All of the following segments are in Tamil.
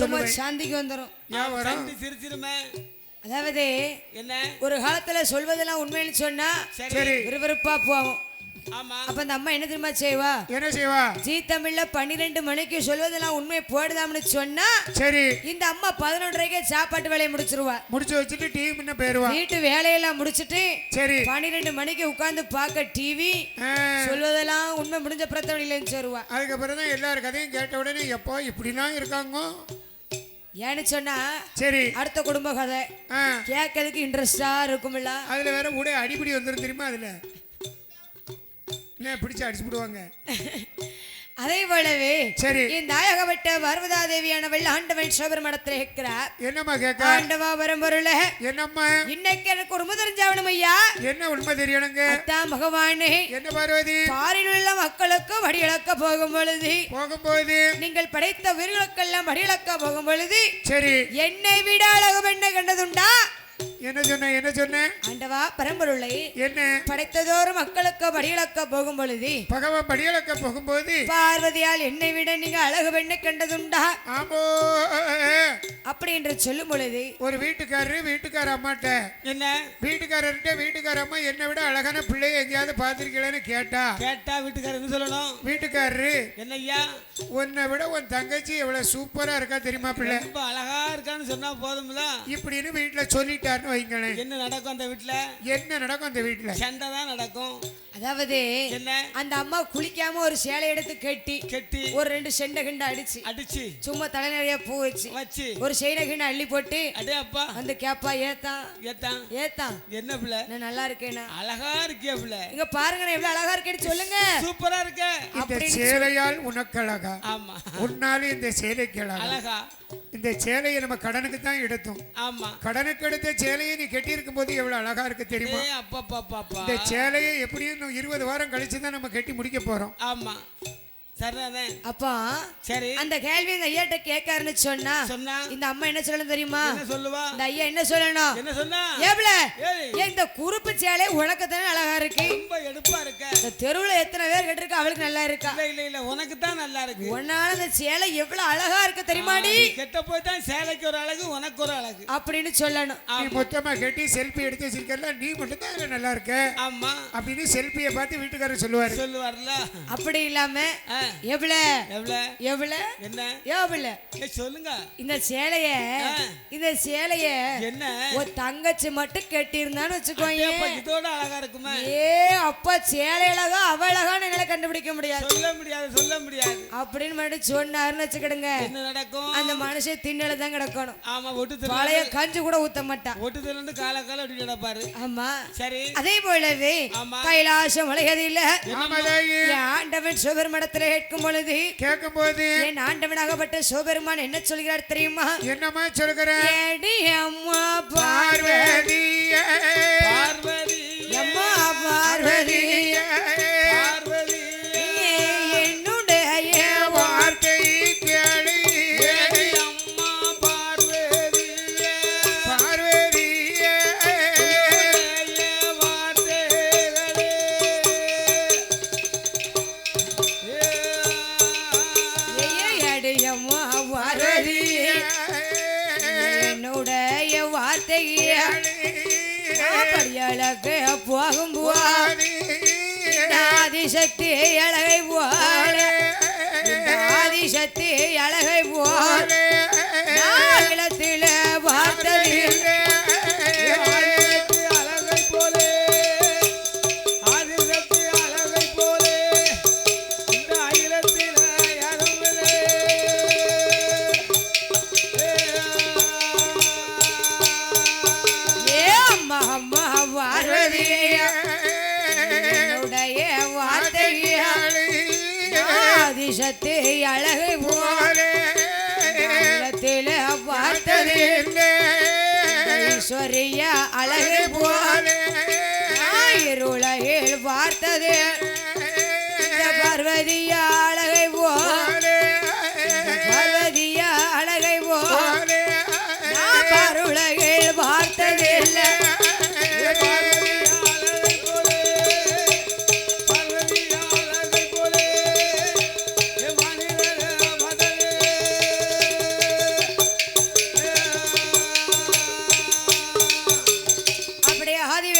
சாந்திக்கு சிரிச்சிருமே. அதாவது என்ன? ஒரு காலத்துல சொல்வதெல்லாம் உண்மைன்னு சொன்னா சரி. விறுவிறுப்பா போவோம் ஆமா. அப்ப அந்த அம்மா என்ன தெரியுமா செய்வா? என்ன செய்வா? ஜீ தமிழ்ல பன்னிரெண்டு மணிக்கு சொல்வதெல்லாம் உண்மை போடுதாம்னு சொன்னா சரி. இந்த அம்மா பதினொன்றரைக்கே சாப்பாட்டு வேலையை முடிச்சிருவா. முடிச்சு வச்சுட்டு டீ முன்ன போயிருவா. வீட்டு வேலையெல்லாம் முடிச்சிட்டு சரி. பன்னிரெண்டு மணிக்கு உட்கார்ந்து பார்க்க டிவி சொல்வதெல்லாம் உண்மை முடிஞ்ச பிரத்தவழியிலன்னு சேருவா. அதுக்கப்புறம் தான் எல்லார் கதையும் கேட்ட உடனே எப்போ இப்படிலாம் இருக்காங்க? ஏன்னு சொன்னா சரி. அடுத்த குடும்ப கதை. கேட்கறதுக்கு இன்ட்ரெஸ்டா இருக்கும்ல. அதுல வேற கூட அடிப்படி வந்துரும் தெரியுமா அதுல? என்ன பிடிச்சு அடிச்சு விடுவாங்க அதே போலவே சரி. இந்த நாயகப்பட்ட பர்வதா தேவியானவள் ஆண்டவன் சிவபெருமடத்தில் இருக்கிறார் என்னம்மா கேட்க ஆண்டவா வரம்பொருள என்னம்மா? இன்னைக்கு எனக்கு ஒரு முதறிஞ்சாவணும் ஐயா. என்ன உண்மை தெரியணுங்க? அத்தான் பகவானே. என்ன பார்வதி? பாரில் உள்ள மக்களுக்கு வடியிழக்க போகும் பொழுது. போகும்போது? நீங்கள் படைத்த உயிர்களுக்கெல்லாம் வடியிழக்க போகும் பொழுது. சரி. என்னை விட அழகு பெண்ணை கண்டதுண்டா? என்ன சொன்ன என்ன சொன்ன? ஆண்டவா பரம்பொருளை என்ன? படைத்ததோறு மக்களுக்கு வடியிழக்க போகும் பொழுது பகவான் படியலக்க போகும்போது பார்வதியால் என்னை விட நீங்க அழகு பெண்ணை கண்டதுண்டா? ஆமோ அப்படி என்று சொல்லும் பொழுது ஒரு வீட்டுக்காரரு வீட்டுக்கார அம்மாட்ட என்ன? வீட்டுக்காரர்கிட்ட வீட்டுக்கார அம்மா என்னை விட அழகான பிள்ளைய எங்கேயாவது பார்த்திருக்கீங்களேன்னு கேட்டா கேட்டா வீட்டுக்காரர் என்ன சொல்லணும்? வீட்டுக்காரரு என்ன ஐயா? உன்னை விட உன் தங்கச்சி எவ்வளவு சூப்பரா இருக்கா தெரியுமா பிள்ளை? ரொம்ப அழகா இருக்கான்னு சொன்னா போதும்ல? இப்படின்னு வீட்டுல சொல்லிட்டாருன்னு வைங்களேன். என்ன நடக்கும் அந்த வீட்டுல? என்ன நடக்கும் அந்த வீட்டுல? சண்டை தான் நடக்கும். அதாவது என்ன? அந்த அம்மா குளிக்காம ஒரு சேலை எடுத்து கட்டி கெட்டி. ஒரு ரெண்டு செண்டை கிண்ட அடிச்சு அடிச்சு. சும்மா தலை நிறைய பூ வச்சு வச்சு. ஒரு செயினை கிண்ட அள்ளி போட்டு அடே அப்பா. வந்து கேப்பா ஏத்தான் ஏத்தான் ஏத்தான் என்ன பிள்ளை? நான் நல்லா இருக்கேனா? அழகா இருக்கிய பிள்ளை? இங்க பாருங்க எவ்வளவு அழகா இருக்கேன்னு சொல்லுங்க. சூப்பரா இருக்க. இந்த சேலையால் உனக்கு அழகா? ஆமா. உன்னாலும் இந்த சேலைக்கு அழகா. அழகா. இந்த சேலையை நம்ம கடனுக்கு தான் எடுத்தோம். ஆமா. கடனுக்கு எடுத்த சேலையை நீ கட்டி இருக்கும் போது எவ்வளவு அழகா இருக்கு தெரியுமா? இந்த சேலையை எப்படியும் இருபது வாரம் கழிச்சு தான் நம்ம கட்டி முடிக்க போறோம். ஆமா. சரிதானே அப்பா சரி. அந்த கேள்வி இந்த ஐயாட்ட கேட்காருன்னு சொன்னா சொன்னா. இந்த அம்மா என்ன சொல்லணும் தெரியுமா? என்ன சொல்லுவா? இந்த ஐயா என்ன சொல்லணும்? என்ன சொன்னா? ஏப்ல இந்த குறுப்பு சேலை உனக்கு தானே அழகா இருக்கு? ரொம்ப எடுப்பா இருக்க. இந்த தெருவுல எத்தனை பேர் கேட்டிருக்கா அவளுக்கு நல்லா இருக்கா? இல்ல இல்ல இல்ல உனக்கு தான் நல்லா இருக்கு. உன்னால இந்த சேலை எவ்வளவு அழகா இருக்கு தெரியுமாடி? நீ கெட்ட போய் தான் சேலைக்கு ஒரு அழகு உனக்கு ஒரு அழகு. அப்படின்னு சொல்லணும். நீ மொத்தமா கட்டி செல்ஃபி எடுத்து வச்சிருக்கல நீ மட்டும் தான் நல்லா இருக்க. ஆமா. அப்படின்னு செல்ஃபியை பார்த்து வீட்டுக்காரர் சொல்லுவாரு. சொல்லுவார்ல. அப்படி இல்லாம எவ்வளவு எவ்வளவு என்ன? எவ்வளவு ஏய், சொல்லுங்க. இந்த சேலைய. இந்த சேலைய என்ன? ஒரு தங்கச்சி மட்டும் கட்டியிருந்தான்னு வச்சுக்கோங்க அப்ப இதோட அழகா இருக்குமே. ஏ அப்பா சேலை அழகா அவ அழகான்னு என்னால கண்டுபிடிக்க முடியாது. சொல்ல முடியாது சொல்ல முடியாது. அப்படின்னு மட்டும் சொன்னாருன்னு வச்சுக்கிடுங்க. என்ன நடக்கும்? அந்த மனுஷன் திண்ணல தான் கிடக்கணும். ஆமா ஒட்டு பழைய கஞ்சி கூட ஊத்த மாட்டான். ஒட்டுதல் இருந்து கால கால அப்படி கிடப்பாரு. ஆமா. சரி. அதே போலவே. கைலாசம் உலகதில்ல என் ஆண்டவன் சிவபெருமானத்துல கேட்கும் பொழுது கேட்கும் போது என் ஆண்டவனாகப்பட்ட சிவபெருமான் என்ன சொல்கிறார் தெரியுமா? என்னம்மா சொல்கிற ஏடி அம்மா பார்வை பார்வதியே பார்வதி. அம்மா பார்வதி பார்வதி. படியழகு போகும் ஆதிசக்தி அழகை போல. ஆதிசக்தி அழகை போல. ஆதிசக்தி அழகை போல நாகலத்தில பார்த்ததில் ஈஸ்வரிய அழகை போல இருளையில் பார்த்தது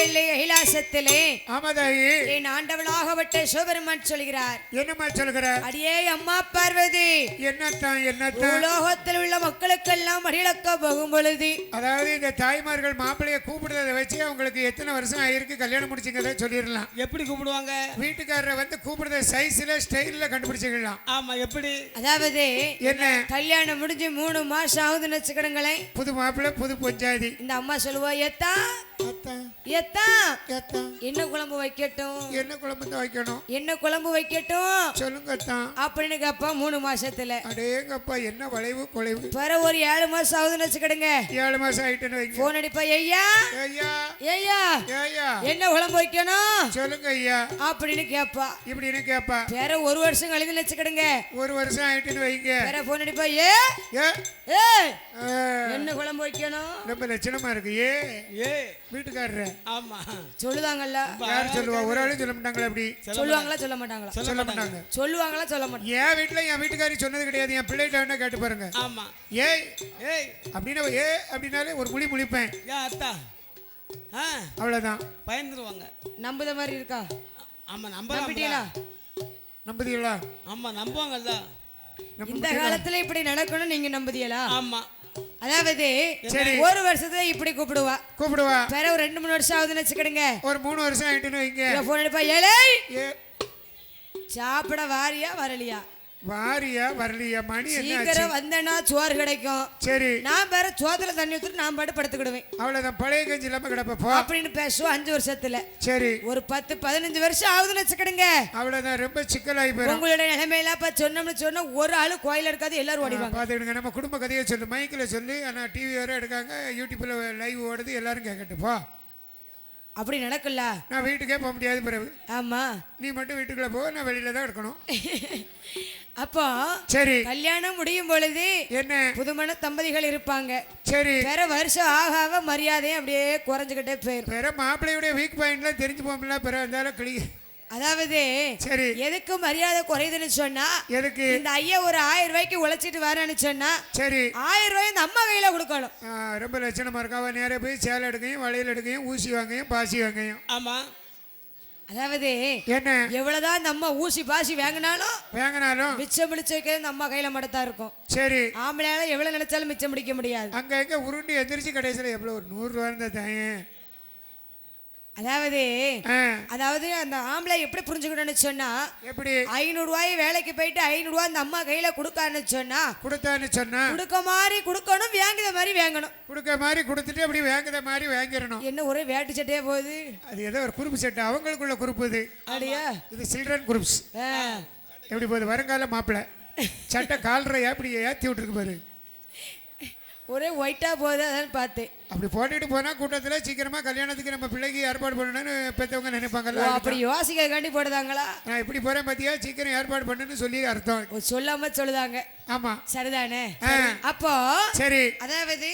மாசத்திலே ஆமா தாயி என் ஆண்டவளாகப்பட்ட சிவபெருமான் சொல்கிறார். என்னம்மா சொல்கிற அடியே அம்மா பார்வதி என்னத்தான் என்னத்தான்? உலோகத்தில் உள்ள மக்களுக்கெல்லாம் அடியிழக்க போகும் பொழுது அதாவது இந்த தாய்மார்கள் மாப்பிள்ளைய கூப்பிடுறத வச்சு அவங்களுக்கு எத்தனை வருஷம் ஆயிருக்கு? கல்யாணம் முடிச்சுங்கிறத சொல்லிடலாம். எப்படி கூப்பிடுவாங்க? வீட்டுக்காரரை வந்து கூப்பிடுறத சைஸ்ல ஸ்டைல்ல கண்டுபிடிச்சிக்கலாம். ஆமா எப்படி? அதாவது என்ன? கல்யாணம் முடிஞ்சு மூணு மாசம் ஆகுதுன்னு வச்சுக்கிடுங்களேன் புது மாப்பிள்ளை புது பொஞ்சாதி. இந்த அம்மா சொல்லுவா எத்தா அத்தான் என்ன குழம்பு வைக்கட்டும்? என்ன குழம்பு தான் வைக்கணும்? என்ன குழம்பு வைக்கட்டும்? சொல்லுங்க அப்படின்னு கேப்பா மூணு மாசத்துல. அடேங்கப்பா என்ன வளைவு குலைவு? பிற ஒரு ஏழு மாசம் ஆகுதுன்னு வச்சுக்கிடுங்க. ஏழு மாசம் ஆயிட்டுன்னு வைங்க. போன் அடிப்பா ஐயா ஐயா ஐயா ஐயா என்ன குழம்பு வைக்கணும்? சொல்லுங்க ஐயா. அப்படின்னு கேப்பா. இப்படின்னு கேப்பா. வேற ஒரு வருஷம் கழிந்து வச்சுக்கிடுங்க. ஒரு வருஷம் ஆயிட்டுன்னு வைங்க. வேற போன் அடிப்பா ஏ! ஏ! என்ன குழம்பு வைக்கணும்? ரொம்ப லட்சணமா இருக்கு ஏ! ஏ! வீட்டுக்காரரு. ஆமா. சொல்லுதாங்கல்ல யார் சொல்லுவா? ஒரு ஆளு சொல்ல மாட்டாங்களா அப்படி? சொல்லுவாங்களா சொல்ல மாட்டாங்களா? சொல்ல மாட்டாங்க. சொல்லுவாங்களா சொல்ல மாட்டாங்க? என் வீட்டுல என் வீட்டுக்காரி சொன்னது கிடையாது. என் பிள்ளைகிட்ட வேணா கேட்டு பாருங்க. ஆமா. ஏய் ஏய். அப்படின்னா ஏ அப்படின்னாலே ஒரு முடி முழிப்பேன். ஏன் அத்தா. ஆ. அவ்வளவுதான். பயந்துருவாங்க. நம்புத மாதிரி இருக்கா? ஆமா நம்பிட்டீங்களா? நம்பலாம் நம்புதீங்களா? ஆமா நம்புவாங்கல்ல. இந்த காலத்துல இப்படி நடக்கணும் நீங்க நம்புதியலா ஆமா. அதாவது. ஒரு வருஷத்துல இப்படி கூப்பிடுவா. கூப்பிடுவா. வேற ஒரு ரெண்டு மூணு வருஷம் ஆகுதுன்னு வச்சுக்கிடுங்க. ஒரு மூணு வருஷம் ஆயிட்டுன்னு வைங்க. போன் அடிப்பா ஏழை சாப்பிட வாரியா வரலையா? வாரியா வரலையா? மணி சீக்கிரம் வந்தேன்னா சோறு கிடைக்கும். சரி. நான் வேற சோத்துல தண்ணி ஊத்துட்டு நான் பாட்டு படுத்துக்கிடுவேன். அவ்வளவுதான். பழைய கஞ்சி இல்லாம கிடப்பப்போ அப்படின்னு பேசுவோம் அஞ்சு வருஷத்துல. சரி. ஒரு பத்து பதினஞ்சு வருஷம் ஆகுதுன்னு வச்சுக்கிடுங்க. அவ்வளவுதான். ரொம்ப சிக்கலாகி போயிடும் உங்களுடைய நிலைமையில இப்ப சொன்னோம்னு சொன்னா ஒரு ஆளு கோயில இருக்காது எல்லாரும் ஓடிவாங்க பார்த்துக்கிடுங்க நம்ம குடும்ப கதையை சொல்லு. மைக்கில் சொல்லி. ஆனால் டிவி வர எடுக்காங்க. யூடியூப்பில் லைவ் ஓடுது. எல்லாரும் போ. அப்படி நடக்கல நான் வீட்டுக்கே போக முடியாது பிறகு. ஆமா. நீ மட்டும் வீட்டுக்குள்ளே போ. நான் வெளியில தான் இருக்கணும். அப்போ சரி. கல்யாணம் முடியும் பொழுது என்ன? புதுமண தம்பதிகள் இருப்பாங்க. சரி. வேற வருஷம் ஆக ஆக மரியாதையும் அப்படியே குறைஞ்சுக்கிட்டே போயிரும். பிற மாப்பிள்ளையுடைய வீக் பாயிண்ட்லாம் தெரிஞ்சு போகல பிற இருந்தாலும் கிளி. அதாவது சரி. எதுக்கு மரியாதை குறையுதுன்னு சொன்னா எதுக்கு? இந்த ஐயா ஒரு ஆயிரம் ரூபாய்க்கு உழைச்சிட்டு வரேன்னு சொன்னா சரி. ஆயிரம் ரூபாய் இந்த அம்மா கையில கொடுக்கணும். ரொம்ப லட்சணமாக இருக்கா? அவன் போய் சேலை எடுக்கையும் வளையல் எடுக்கையும் ஊசி வாங்கையும் பாசி வாங்கையும். ஆமா. அதாவது என்ன? எவ்வளவுதான் இந்த அம்மா ஊசி பாசி வாங்கினாலும் வாங்கினாலும் மிச்சம் பிடிச்சு வைக்கிறது இந்த அம்மா கையில மட்டும் இருக்கும். சரி. ஆம்பளையால எவ்வளவு நினைச்சாலும் மிச்சம் பிடிக்க முடியாது. அங்கே எங்கே உருண்டு எந்திரிச்சு கடைசியில் எவ்வளோ ஒரு நூறுரூவா இருந்தால் தாயேன் அதாவது அதாவது அந்த ஆம்பளை எப்படி புரிஞ்சுக்கணும்னு சொன்னா எப்படி? ஐநூறு ரூபாய் வேலைக்கு போயிட்டு ஐநூறு ரூபாய் அந்த அம்மா கையில கொடுக்கான்னு சொன்னா கொடுத்தான்னு சொன்னா. கொடுக்க மாதிரி கொடுக்கணும் வாங்குத மாதிரி வாங்கணும். கொடுக்க மாதிரி கொடுத்துட்டு அப்படி வாங்குற மாதிரி வாங்கிடணும். என்ன ஒரே வேட்டு சட்டையே போகுது? அது ஏதோ ஒரு குரூப் செட்டு அவங்களுக்குள்ள குரூப் இது. அப்படியா? இது சில்ட்ரன் குரூப்ஸ். எப்படி போகுது? வருங்கால மாப்பிள்ளை சட்டை கால்ற அப்படி ஏற்றி விட்டுருக்கு பாரு. ஒரே ஒயிட்டா போகுது அதான் பார்த்தேன். அப்படி போட்டுட்டு போனா கூட்டத்துல சீக்கிரமா கல்யாணத்துக்கு நம்ம பிள்ளைக்கு ஏற்பாடு பண்ணணும்னு பெற்றவங்க நினைப்பாங்கல்ல அப்படி யோசிக்கிறதுக்காண்டி போடுதாங்களா? நான் இப்படி போறேன் பாத்தியா? சீக்கிரம் ஏற்பாடு பண்ணுன்னு சொல்லி அர்த்தம். சொல்லாம சொல்லுதாங்க. ஆமா. சரிதானே. அப்போ சரி. அதாவது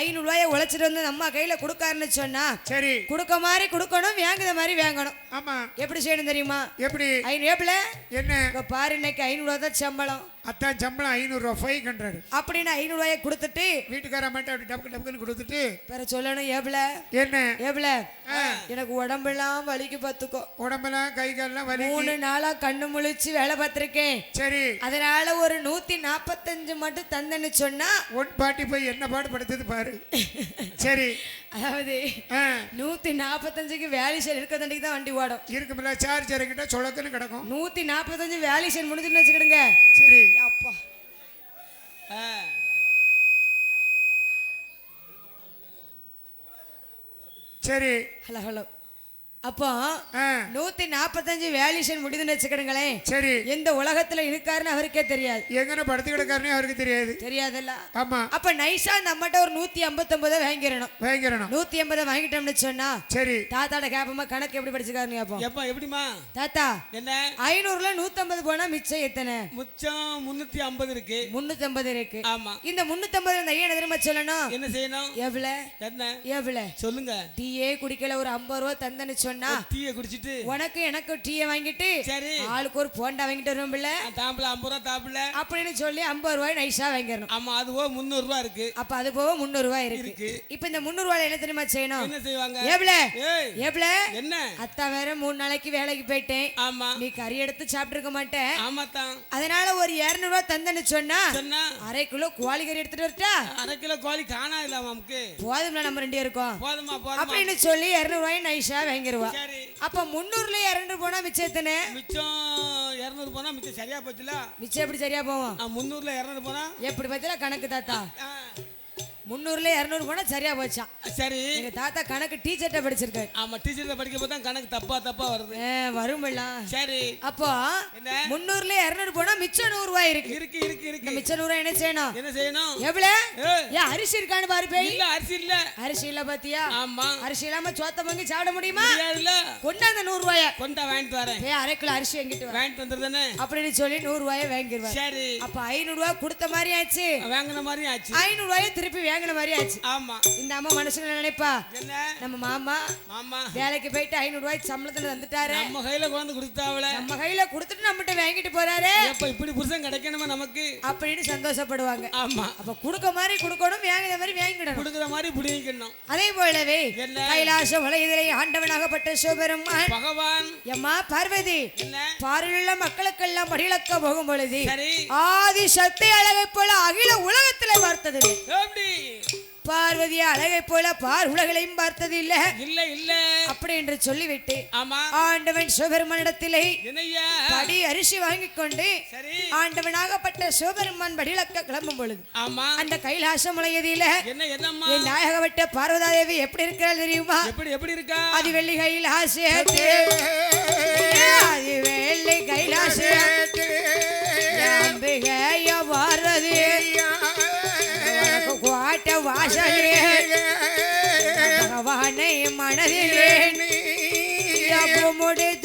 ஐநூறு ரூபாய உழைச்சிட்டு வந்து நம்ம கையில கொடுக்காருன்னு சொன்னா சரி. கொடுக்க மாதிரி கொடுக்கணும் வாங்குத மாதிரி வாங்கணும். ஆமா. எப்படி செய்யணும் தெரியுமா? எப்படி? ஐநூறு என்ன? பாரு இன்னைக்கு ஐநூறு ரூபா தான் சம்பளம் அத்தான் சம்பளம் ஐநூறுரூவா ஃபைவ் ஹண்ட்ரட் அப்படின்னு ஐநூறு ரூபாய கொடுத்துட்டு வீட்டுக்கார மட்டும் அப்படி டப்புக்கு டப்புக்குன்னு கொடுத்துட்டு வேற சொல்லணும் ஏப்பில என்ன? ஏப்பில எனக்கு உடம்பெல்லாம் வலிக்கு பார்த்துக்கோ. உடம்பெல்லாம் கை கால்லாம் வலி மூணு நாளா கண்ணு முழிச்சு வேலை பார்த்திருக்கேன். சரி. அதனால ஒரு நூத்தி நாப்பத்தஞ்சு மட்டும் தந்தேன்னு சொன்னா ஒன் பாட்டி போய் என்ன பாடுபடுத்துது பாரு. சரி. அதாவது ஆ. நூத்தி நாப்பத்தஞ்சுக்கு வேலிஷன் இருக்கிறதுக்கு தான் வண்டி ஓடும். இருக்குமில்ல சார்ஜ் இறங்கிட்டா சொலக்குன்னு கிடக்கும். நூத்தி நாப்பத்தஞ்சு வேலிஷன் முடிஞ்சுன்னு வச்சுக்கிடுங்க. சரி. அப்பா. ஆ. சரி. ஹலோ ஹலோ அப்போ நூத்தி நாப்பத்தஞ்சு வேலிஷன் முடிதுன்னு வச்சுக்கிடுங்களேன். சரி. எந்த உலகத்துல இருக்காருன்னு அவருக்கே தெரியாது. எங்கன படுத்து கிடக்காருன்னு அவருக்கு தெரியாது. தெரியாதுல்ல. ஆமா. அப்ப நைஸா நம்மகிட்ட ஒரு நூத்தி ஐம்பத்தொன்பதை வாங்கிடணும். வாங்கிடணும். நூத்தி ஐம்பதை வாங்கிட்டோம்னு சொன்னா சரி. தாத்தாட கேப்பமா கணக்கு எப்படி படிச்சுக்காருன்னு கேப்போம். எப்பா எப்படிமா தாத்தா என்ன? ஐநூறுல நூத்தம்பது போனா மிச்சம் எத்தனை? முச்சம் முன்னூத்தி ஐம்பது இருக்கு. முன்னூத்தி ஐம்பது இருக்கு. ஆமா. இந்த முன்னூத்தி ஐம்பது இந்த ஐயா திரும்ப சொல்லணும். என்ன செய்யணும்? எவ்வளவு? என்ன? எவ்வளவு? சொல்லுங்க. டீயே குடிக்கல ஒரு ஐம்பது ரூபா தந்தேன்னு சொன்னா டீயை குடிச்சிட்டு. உனக்கு எனக்கு டீயை வாங்கிட்டு சரி. ஆளுக்கு ஒரு போண்டா வாங்கிட்டு வருவோம்ல. தாம்பிள ஐம்பது ரூபா தாம்பிள அப்படின்னு சொல்லி ஐம்பது ரூபாய் நைஸா வாங்கிடணும். ஆமா அதுவோ முந்நூறு ரூபா இருக்கு. அப்ப அது போக முந்நூறு ரூபாய் இருக்கு. இருக்கு. இப்ப இந்த முந்நூறு ரூபாய் என்ன தெரியுமா செய்யணும்? என்ன செய்வாங்க? ஏப்ல ஏப்ல என்ன? அத்தா வேற மூணு நாளைக்கு வேலைக்கு போயிட்டேன். ஆமா. நீ கறி எடுத்து சாப்பிட்டுருக்க மாட்டேன். ஆமா தான். அதனால ஒரு இருநூறு ரூபாய் தந்தேன்னு சொன்னா சொன்னா. அரை கிலோ கோழி கறி எடுத்துட்டு வரட்டா? அரை கிலோ கோழி காணா இல்ல நமக்கு போதும்ல நம்ம ரெண்டு இருக்கோம் போதுமா அப்படின்னு சொல்லி இருநூறு ரூபாய் நைஸா வாங்கிடுவா சரி அப்ப முந்நூறுல இருநூறு போனா மிச்சம் எத்தனை? மிச்சம் இரநூறு போனா மிச்சம் சரியா போச்சுல? மிச்சம் எப்படி சரியா போவோம்? ஆ, முந்நூறுல இரநூறு போனா? எப்படி பத்தில கணக்கு தாத்தா. முந்நூறுல இருநூறு போனா சரியா போச்சான் சரி. எங்க தாத்தா கணக்கு டீச்சர்ட்ட படிச்சிருக்காரு. ஆமா டீச்சர்ல படிக்க போது கணக்கு தப்பா தப்பா வருது. வருமெல்லாம் சரி. அப்போ முந்நூறுல இருநூறு போனா மிச்சம் நூறு ரூபாய் இருக்கு. இருக்கு இருக்கு இருக்கு. மிச்சம் நூறு ரூபாய் என்ன செய்யணும்? என்ன செய்யணும்? எவ்வளவு ஏன் அரிசி இருக்கான்னு பாரு பேய். இல்ல அரிசி இல்ல. அரிசி இல்ல பாத்தியா? ஆமா. அரிசி இல்லாம சோத்த பொங்கி சாப்பிட முடியுமா? முடியாதுல்ல கொண்டாந்த நூறு ரூபாய கொண்டா வாங்கிட்டு வரேன். ஏய் அரை கிலோ அரிசி வாங்கிட்டு வா. வாங்கிட்டு வந்துருதானே அப்படின்னு சொல்லி நூறு ரூபாய வாங்கிடுவார் சரி. அப்ப ஐநூறு ரூபாய் கொடுத்த மாதிரி ஆச்சு. வாங்கின மாதிரி ஆச்சு. ஐநூறு ரூபாய திருப்பி வாங்கின மாதிரி ஆச்சு. ஆமா. இந்த அம்மா மனசுல நினைப்பா? என்ன? நம்ம மாமா மாமா. வேலைக்கு போயிட்டு ஐநூறு ரூபாய் சம்பளத்துல வந்துட்டாரு. நம்ம கையில கொண்டு கொடுத்தாவல நம்ம கையில கொடுத்துட்டு நம்மகிட்ட வாங்கிட்டு போறாரு. எப்ப இப்படி புருஷன் கிடைக்கணுமா நமக்கு? அப்படின்னு சந்தோஷப்படுவாங்க. ஆமா. அப்ப கொடுக்க மாதிரி கொடுக்கணும் வாங்குற மாதிரி வாங்கிடணும். கொடுக்குற மாதிரி புடிக்கணும் அதே போலவே? கைலாச வளையதிலே ஆண்டவனாகப்பட்ட சிவபெருமான் பகவான். எம்மா பார்வதி என்ன? பாரிலுள்ள மக்களுக்கெல்லாம் மடிலக்க போகும் பொழுது ஆதி சக்தி அழகை போல அகில உலகத்திலே பார்த்ததில்லை எப்படி? பார்வதி அழகை போல பார் உலகளையும் பார்த்தது இல்ல. இல்ல இல்ல. அப்படி என்று சொல்லிவிட்டு ஆமா. ஆண்டவன் சிவபெருமானிடத்திலே படி அரிசி வாங்கிக் கொண்டு ஆண்டவனாகப்பட்ட சிவபெருமான் படிலக்க கிளம்பும் பொழுது ஆமா. அந்த கைலாச மலையதில என்ன என்னம்மா? என் நாயகப்பட்ட பார்வதாதேவி எப்படி இருக்கிறாள் தெரியுமா? எப்படி எப்படி இருக்கா? அது வெள்ளி கைலாசத்து அது வெள்ளி கைலாசத்து வாசலே பகவானை மனதிலே முடித்து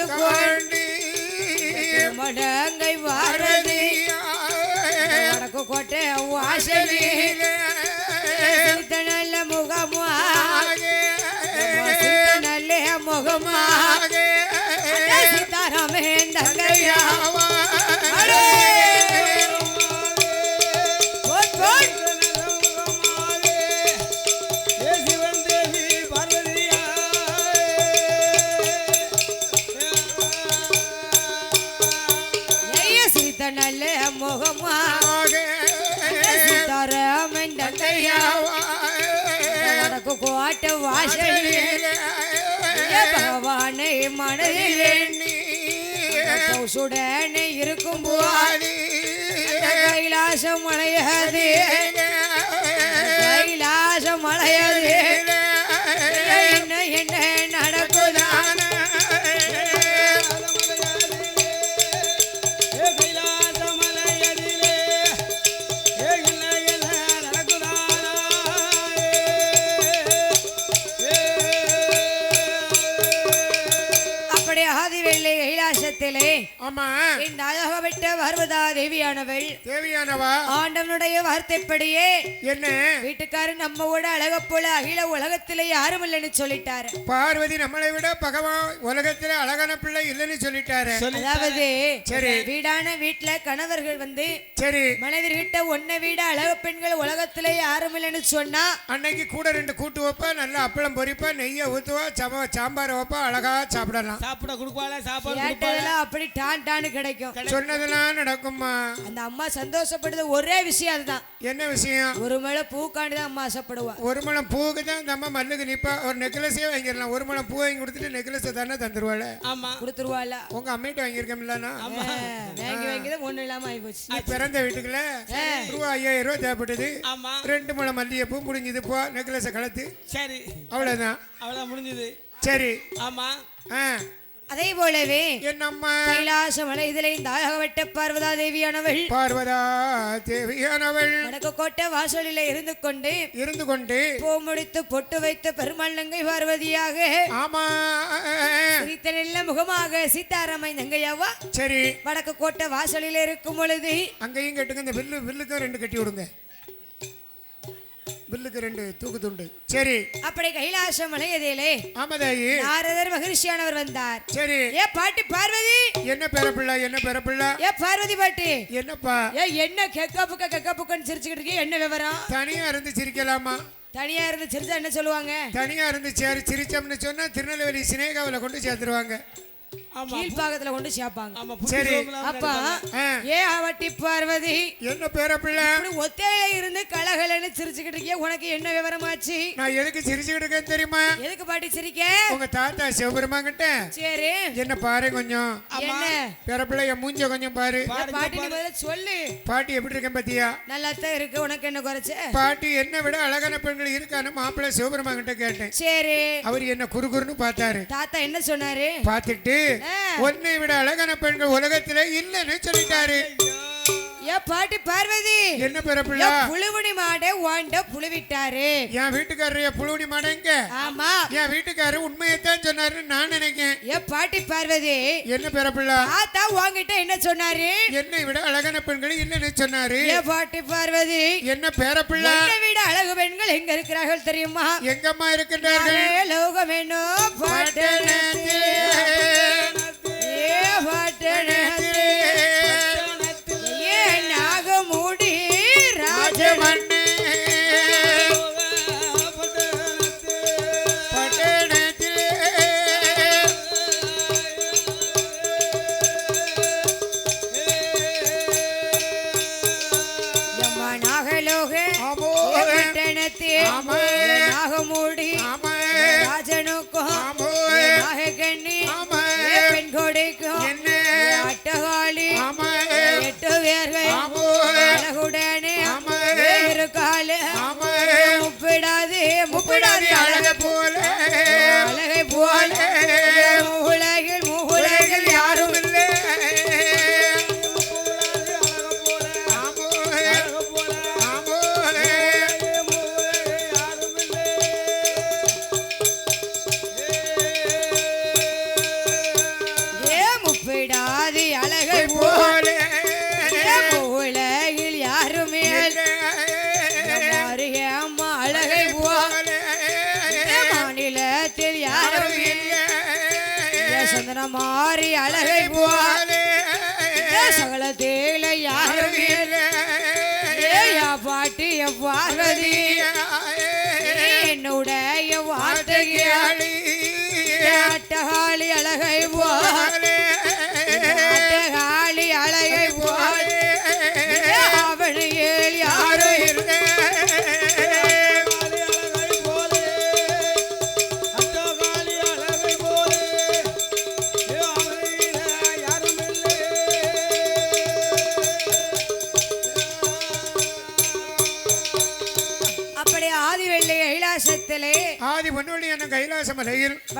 வைத்து கொண்டு திருமணங்கை பாரதி வடக்கு கோட்டை வாசலி சித்த நல்ல முகமா. சித்த நல்ல முகமா. சீதாராமே கோட்டை வாசலி பகவானை மனதிலே சுடனே இருக்கும் போது கைலாசம் அடையாது கைலாசம் அடையாது ஆமா. இந்த அழகப்பட்ட பர்வதா தேவியானவள்? தேவியானவா? ஆண்டவனுடைய வார்த்தைப்படியே என்ன? வீட்டுக்காரர் நம்ம விட அழக போல அகில உலகத்திலே யாரும் இல்லைன்னு சொல்லிட்டாரு. பார்வதி நம்மளை விட பகவான் உலகத்துல அழகான பிள்ளை இல்லைன்னு சொல்லிட்டாரு. அதாவது சரி. வீடான வீட்டுல கணவர்கள் வந்து சரி. மனைவிகிட்ட ஒன்ன வீட அழக பெண்கள் உலகத்திலே யாரும் இல்லைன்னு சொன்னா அன்னைக்கு கூட ரெண்டு கூட்டு வைப்பா நல்லா அப்பளம் பொரிப்பா நெய்யை ஊத்துவா சம சாம்பார் வைப்பா அழகா சாப்பிடலாம். சாப்பிட கொடுப்பாள? சாப்பாடு அப்படி டான் டான் டான்னு கிடைக்கும் சொன்னதெல்லாம் நடக்கும்மா. அந்த அம்மா சந்தோஷப்படுது ஒரே விஷயம் அதுதான். என்ன விஷயம்? ஒரு மேல பூக்காண்டி தான் அம்மா ஆசைப்படுவா. ஒரு முழம் பூவுக்கு தான் இந்த அம்மா மல்லுக்கு நிப்பா. ஒரு நெக்லஸே வாங்கிடலாம். ஒரு முழம் பூ வாங்கி கொடுத்துட்டு நெக்லஸை தானே தந்துருவாள்? ஆமா. கொடுத்துருவாள்? உங்க அம்மிட்ட வாங்கியிருக்கோம்லண்ணா வாங்கி வாங்கி தான் ஒண்ணும் இல்லாம ஆகி போச்சு நீ பிறந்த வீட்டுக்குள்ள ரூபா ஐயாயிரம் ரூபா தேவைப்பட்டது. ஆமா. ரெண்டு முழம் மல்லிகைப்பூ முடிஞ்சது போ நெக்லஸை கலத்து. சரி. அவ்வளோதான் அவ்வளவு முடிஞ்சது. சரி. ஆமா. ஆ. அதே போலவே கைலாச மலை இதிலே தாகவட்ட பார்வதா தேவியானவள் பார்வதா தேவியானவள் வடக்கு கோட்டை வாசலிலே இருந்து கொண்டு இருந்து கொண்டு பூ முடித்து பொட்டு வைத்த பெருமாள் பார்வதியாக ஆமா. சிரித்த நல்ல முகமாக சீதாராமை நங்கையாவா சரி. வடக்கு கோட்டை வாசலில் இருக்கும் பொழுது அங்கேயும் கட்டுங்க இந்த வில்லு வில்லுக்கும் ரெண்டு கட்டி விடுங்க. வில்லுக்கு ரெண்டு தூக்கு துண்டு சரி. அப்படி கைலாச மலையதிலே ஆமதாயி. நாரதர் மகரிஷியானவர் வந்தார். சரி. ஏ பாட்டி பார்வதி. என்ன பேரப்பிள்ளை என்ன பேரப்பிள்ளை ஏ பார்வதி பாட்டி. என்னப்பா? ஏ என்ன கெக்க புக்க கெக்க புக்கன்னு சிரிச்சுக்கிட்டு இருக்கீங்க? என்ன விவரம்? தனியா இருந்து சிரிக்கலாமா? தனியா இருந்து சிரிச்சா என்ன சொல்லுவாங்க? தனியா இருந்து சேரி சிரிச்சோம்னு சொன்னா திருநெல்வேலி சினேகாவில் கொண்டு சேர்த்துருவாங்க. கீழ்பாகத்துல கொண்டு சேர்ப்பாங்க. ஆமா சரி. அப்பா. ஏ அவட்டி பார்வதி என்ன பேரப்பிள்ளை இப்படி ஒத்தையில இருந்து கலகலன்னு சிரிச்சுக்கிட்டு இருக்கீங்க உனக்கு என்ன விவரமாச்சு? நான் எதுக்கு சிரிச்சுக்கிட்டு இருக்கேன்னு தெரியுமா? எதுக்கு பாட்டி சிரிக்க? உங்க தாத்தா சிவபெருமாங்கிட்ட சரி. என்ன பாரு கொஞ்சம். என்ன? பேரப்பிள்ளை என் மூஞ்ச கொஞ்சம் பாரு. பாட்டி முதல்ல சொல்லு. பாட்டி எப்படி இருக்கேன் பாத்தியா? நல்லா தான் இருக்கு. உனக்கு என்ன குறைச்ச? பாட்டி என்னை விட அழகான பெண்கள் இருக்கான்னு மாப்பிள்ளை சிவபெருமாங்கிட்ட கேட்டேன். சரி. அவர் என்ன குறுகுறுன்னு பார்த்தாரு. தாத்தா என்ன சொன்னாரு? பார்த்துட்டு. உன்னை விட அழகான பெண்கள் உலகத்துல இல்லைன்னு சொல்லிட்டாரு. பாட்டி பார்வதி. என்ன ஏ, பிறப்பிள்ள புழுவுனி மாடை வாண்ட புழுவிட்டாரு. என் வீட்டுக்காரரைய புழுவடி மாடங்க ஆமா. என் வீட்டுக்காரர் உண்மையைத்தான் சொன்னாருன்னு நான் நினைக்கேன். ஏ பாட்டி பார்வதி. என்ன பிறப்பிள்ள தாத்தா உன்கிட்ட என்ன சொன்னாரு? என்னை விட அழகான பெண்கள் இல்லைன்னு சொன்னாரு. ஏ பாட்டி பார்வதி. என்ன பேரப்பிள்ள விட அழகு பெண்கள் எங்க இருக்கிறார்கள் தெரியுமா? எங்கம்மா இருக்கின்றார்கள்? லோகம் வேணும் பாட்டனத்திலே ஏ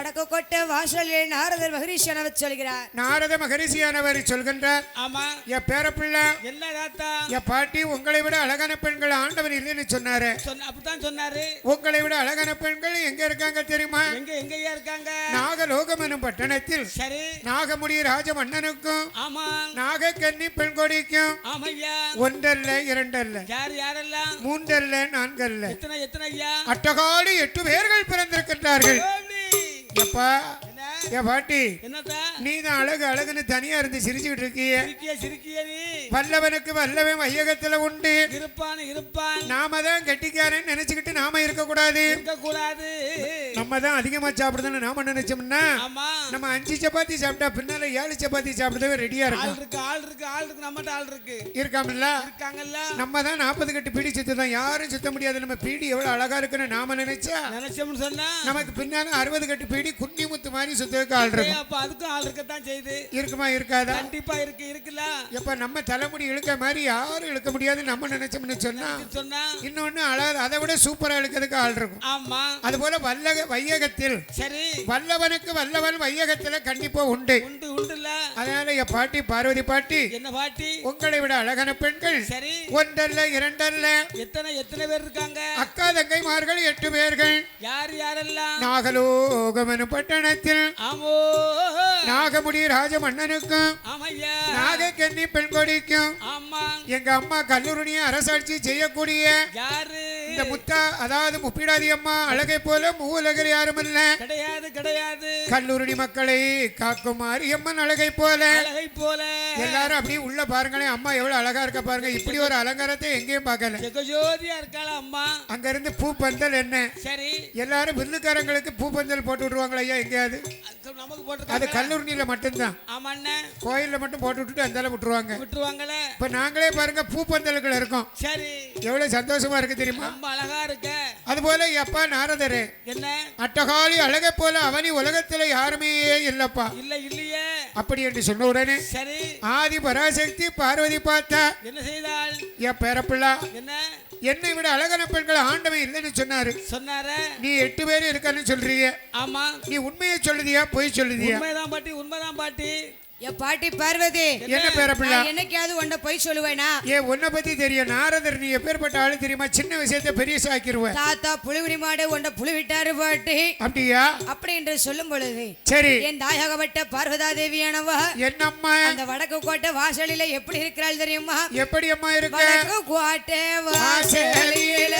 வடக்கு கொட்ட வாசலில் நாரதர் மகரிஷனவர் சொல்கிறார். நாரத மகரிஷியானவர் சொல்கின்றார் ஆமா. என் பேரப்பிள்ளை என்ன தாத்தா? என் பாட்டி உங்களை விட அழகான பெண்கள் ஆண்டவர் இல்லைன்னு சொன்னாரு. சொன்ன அப்படித்தான் சொன்னாரு. உங்களை விட அழகான பெண்கள் எங்க இருக்காங்க தெரியுமா? எங்க எங்கய்யா இருக்காங்க? நாகலோகம் எனும் பட்டணத்தில் சரி. நாகமுடி ராஜமன்னனுக்கும் ஆமா. நாகக்கன்னி பெண்கொடிக்கும் ஆமையா. ஒன்றல்ல இரண்டல்ல யார் யாரெல்லாம்? மூன்றல்ல நான்கல்ல எத்தனை எத்தனை ஐயா அட்டகாடி எட்டு பேர்கள் பிறந்திருக்கின்றார்கள்? எப்பா? என்ன? என் பாட்டி நீ தான் அழகு அழகுன்னு தனியா இருந்து சிரிச்சுக்கிட்டு இருக்கிய வல்லவனுக்கு வல்லவன் வையகத்துல உண்டு. இருப்பான் இருப்பான். நாம தான் கெட்டிக்காரன் நினைச்சுக்கிட்டு நாம இருக்க கூடாது இருக்க கூடாது நம்ம தான் அதிகமா சாப்பிடுதுன்னு நாம நினைச்சோம்னா நம்ம அஞ்சு சப்பாத்தி சாப்பிட்டா பின்னால ஏழு சப்பாத்தி சாப்பிடவே ரெடியா ஆள் இருக்கு ஆள் இருக்கு ஆள் இருக்கு நம்மகிட்ட ஆள் இருக்கு. இருக்காமல்ல இருக்காங்கல்ல? நம்ம தான் நாற்பது கட்டு பீடி சுத்து தான் யாரும் சுத்த முடியாது. நம்ம பீடி எவ்வளவு அழகா இருக்குன்னு நாம நினைச்சா நினைச்சோம்னு சொன்னா நமக்கு பின்னால அறுபது கட்டு பீடி குன்னி முத்து மாதிரி சுத்ததுக்கு ஆள் அப்ப அதுக்கும் ஆள் இருக்கத்தான் செய்யுது. இருக்குமா இருக்காதா? கண்டிப்பா இருக்கு இருக்குல்ல? எப்ப நம்ம தலைமுடி இழுக்க மாதிரி யாரும் இழுக்க முடியாது. நம்ம நினைச்சோம்னு சொன்னா சொன்னா. இன்னொன்னு அழகா அதை விட சூப்பரா இழுக்கிறதுக்கு ஆள் இருக்கும். ஆமா. அதுபோல வல்லக வையகத்தில் சரி. வல்லவனுக்கு வல்லவன் வையகத்துல கண்டிப்பா உண்டு. உண்டு உண்டுல அதனால என் பாட்டி பார்வதி பாட்டி என்ன பாட்டி? உங்களை விட அழகான பெண்கள். சரி. ஒன்றல்ல இரண்டல்ல. எத்தனை எத்தனை பேர் இருக்காங்க? அக்கா தங்கைமார்கள் எட்டு பேர்கள். யார் யாரெல்லாம்? நாகலோகமனு பட்டணத்தில். ஆமோ. நாகமுடி ராஜ மன்னனுக்கும் நாகக்கன்னி பெண்கொடிக்கும் ஆமா. எங்க அம்மா கல்லூரணியை அரசாட்சி செய்யக்கூடிய யாரு? இந்த முத்தா அதாவது முப்பிடாதி அம்மா அழகை போல மூவுலகில் யாரும் இல்ல கிடையாது கிடையாது. கல்லூரணி மக்களை காக்கும் மாரியம்மன் அழகை போல. அழகை போல. எல்லாரும் அப்படியே உள்ள பாருங்களேன் அம்மா எவ்வளவு அழகா இருக்க பாருங்க. இப்படி ஒரு அலங்காரத்தை எங்கேயும் பார்க்கல. ஜெகஜோதியா இருக்காள அம்மா? அங்க இருந்து பூ பந்தல் என்ன? சரி. எல்லாரும் வில்லுக்காரங்களுக்கு பூ பந்தல் போட்டு விடுவாங்களா ஐயா எங்கேயாவது? அது கல்லூரியில மட்டும்தான். ஆமா கோயில்ல மட்டும் போட்டு விட்டுட்டு அந்தால விட்டுருவாங்க. விட்டுருவாங்களே. இப்ப நாங்களே பாருங்க பூ பந்தலுக்குள்ள இருக்கோம். சரி. எவ்வளவு சந்தோஷமா இருக்கு தெரியுமா? ரொம்ப அழகா இருக்க. அதுபோல அப்பா நாரதரு என்ன? அட்டகாலி அழகை போல அவனி உலகத்துல யாருமே இல்லப்பா. இல்ல இல்லையே. அப்படி என்று சொன்ன உடனே சரி. ஆதி பராசக்தி பார்வதி பார்த்தா என்ன செய்தாள்? என் பேரப்பிள்ளா என்ன? என்னை விட அழகான பெண்கள் ஆண்டவன் இல்லைன்னு சொன்னாரு. சொன்னார? நீ எட்டு பேர் இருக்கான்னு சொல்றீங்க ஆமா. நீ உண்மையை சொல்லுதியா பொய் சொல்லுதியா? உண்மைதான் பாட்டி உண்மைதான் பாட்டி. என் பாட்டி பார்வதி. என்ன பேரப்பிள்ளா நான் என்னைக்காவது உன்னை பொய் சொல்லுவேனா? ஏன் உன்னை பத்தி தெரியும். நாரதர் நீ எப்பேற்பட்ட ஆளு தெரியுமா? சின்ன விஷயத்தை பெரிய சாக்கிருவ தாத்தா புழுவிரி மாடு உன்னை புழு விட்டாரு பாட்டி. அப்படியா? அப்படி என்று சொல்லும் பொழுது சரி. என் தாயகப்பட்ட பார்வதா தேவியானவா என்னம்மா? அந்த வடக்கு கோட்டை வாசலில எப்படி இருக்கிறாள் தெரியுமா? எப்படி அம்மா இருக்க? வடக்கு கோட்டை வாசலில.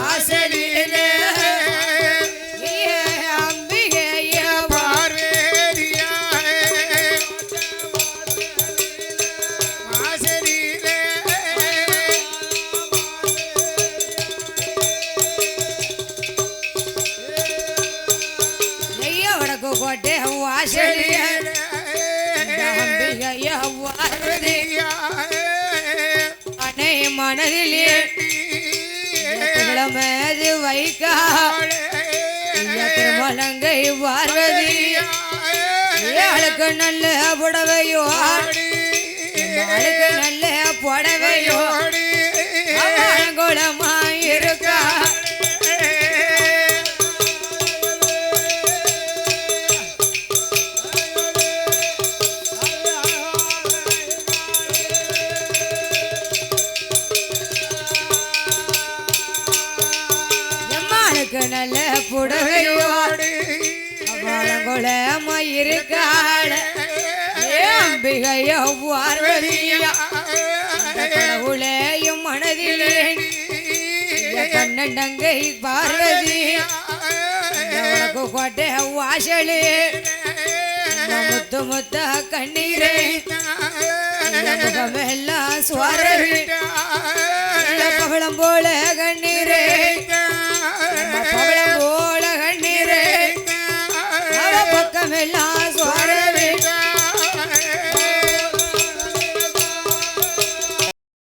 வாசலில. கோட்டை வாசலில அம்பிகைய பார்வதி அன்னை மனதிலே கிழமது வைக்கா திருமலங்கை பார்வதி ஏழுக்கு நல்ல புடவையோ ஆளுக்கு நல்ல புடவையோ குளமாயிருக்கா எம்மாளுக்கு நல்ல புடவையோ குளமாயிருக்காள் அம்பிகையோ பார்வதியா கடவுளையும் மனதிலே கண்ணண்டங்கை பார்வதி கோட்டை வாசலே முத்து முத்த கண்ணீரை முகமெல்லாம் சுவாரவி பகலம் போல கண்ணீர் பவளம் போல கண்ணீரே பக்கமெல்லாம்